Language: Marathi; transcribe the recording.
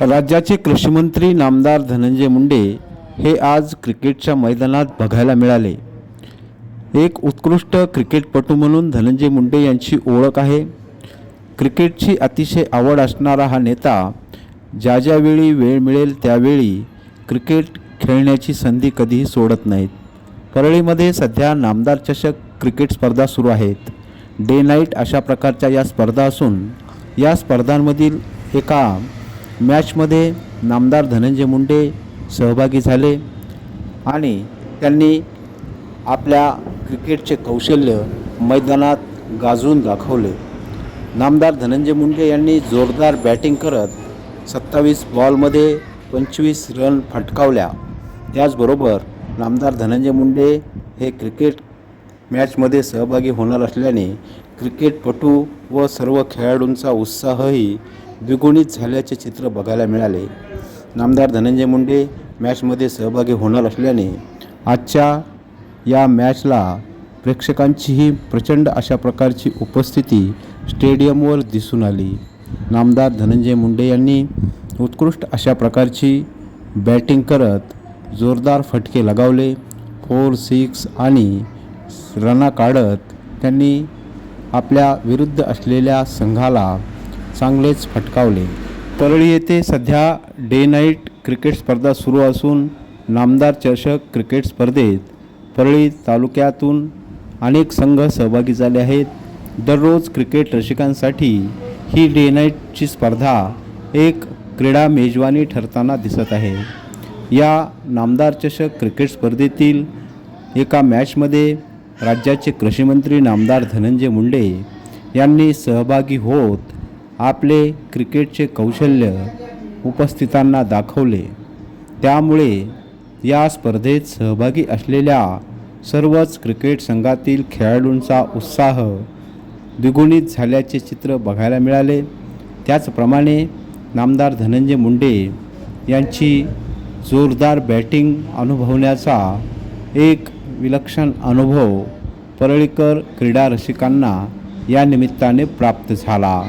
राज्याचे कृषीमंत्री नामदार धनंजय मुंडे हे आज क्रिकेटच्या मैदानात बघायला मिळाले. एक उत्कृष्ट क्रिकेटपटू म्हणून धनंजय मुंडे यांची ओळख आहे. क्रिकेटची अतिशय आवड असणारा हा नेता ज्या ज्यावेळी वेळ मिळेल त्यावेळी क्रिकेट खेळण्याची संधी कधीही सोडत नाहीत. परळीमध्ये सध्या नामदार चषक क्रिकेट स्पर्धा सुरू आहेत. डे नाईट अशा प्रकारच्या या स्पर्धा असून या स्पर्धांमधील एका मॅचमध्ये नामदार धनंजय मुंडे सहभागी झाले आणि त्यांनी आपल्या क्रिकेटचे कौशल्य मैदानात गाजवून दाखवले. नामदार धनंजय मुंडे यांनी जोरदार बॅटिंग करत सत्तावीस बॉलमध्ये पंचवीस रन फटकावल्या. त्याचबरोबर नामदार धनंजय मुंडे हे क्रिकेट मॅचमध्ये सहभागी होणार असल्याने क्रिकेटपटू व सर्व खेळाडूंचा उत्साहही द्विगुणित झाल्याचे चित्र बघायला मिळाले. नामदार धनंजय मुंडे मॅचमध्ये सहभागी होणार असल्याने आजच्या या मॅचला प्रेक्षकांचीही प्रचंड अशा प्रकारची उपस्थिती स्टेडियमवर दिसून आली. नामदार धनंजय मुंडे यांनी उत्कृष्ट अशा प्रकारची बॅटिंग करत जोरदार फटके लगावले. फोर सिक्स आणि रना काढत त्यांनी आपल्या विरुद्ध असलेल्या संघाला चांगलेच फटकावले. परळी येथे सध्या डे नाईट क्रिकेट स्पर्धा सुरू असून नामदार चषक क्रिकेट स्पर्धेत परळी तालुक्यातून अनेक संघ सहभागी झाले आहेत. दररोज क्रिकेट रसिकांसाठी ही डे नाईटची स्पर्धा एक क्रीडा मेजवानी ठरताना दिसत आहे. या नामदार चषक क्रिकेट स्पर्धेतील एका मॅचमध्ये राज्याचे कृषीमंत्री नामदार धनंजय मुंडे यांनी सहभागी होत आपले क्रिकेटचे कौशल्य उपस्थितांना दाखवले. त्यामुळे या स्पर्धेत सहभागी असलेल्या सर्वच क्रिकेट संघातील खेळाडूंचा उत्साह द्विगुणित झाल्याचे चित्र बघायला मिळाले. त्याचप्रमाणे नामदार धनंजय मुंडे यांची जोरदार बॅटिंग अनुभवण्याचा एक विलक्षण अनुभव परळीकर क्रीडा रसिकांना या निमित्ताने प्राप्त झाला.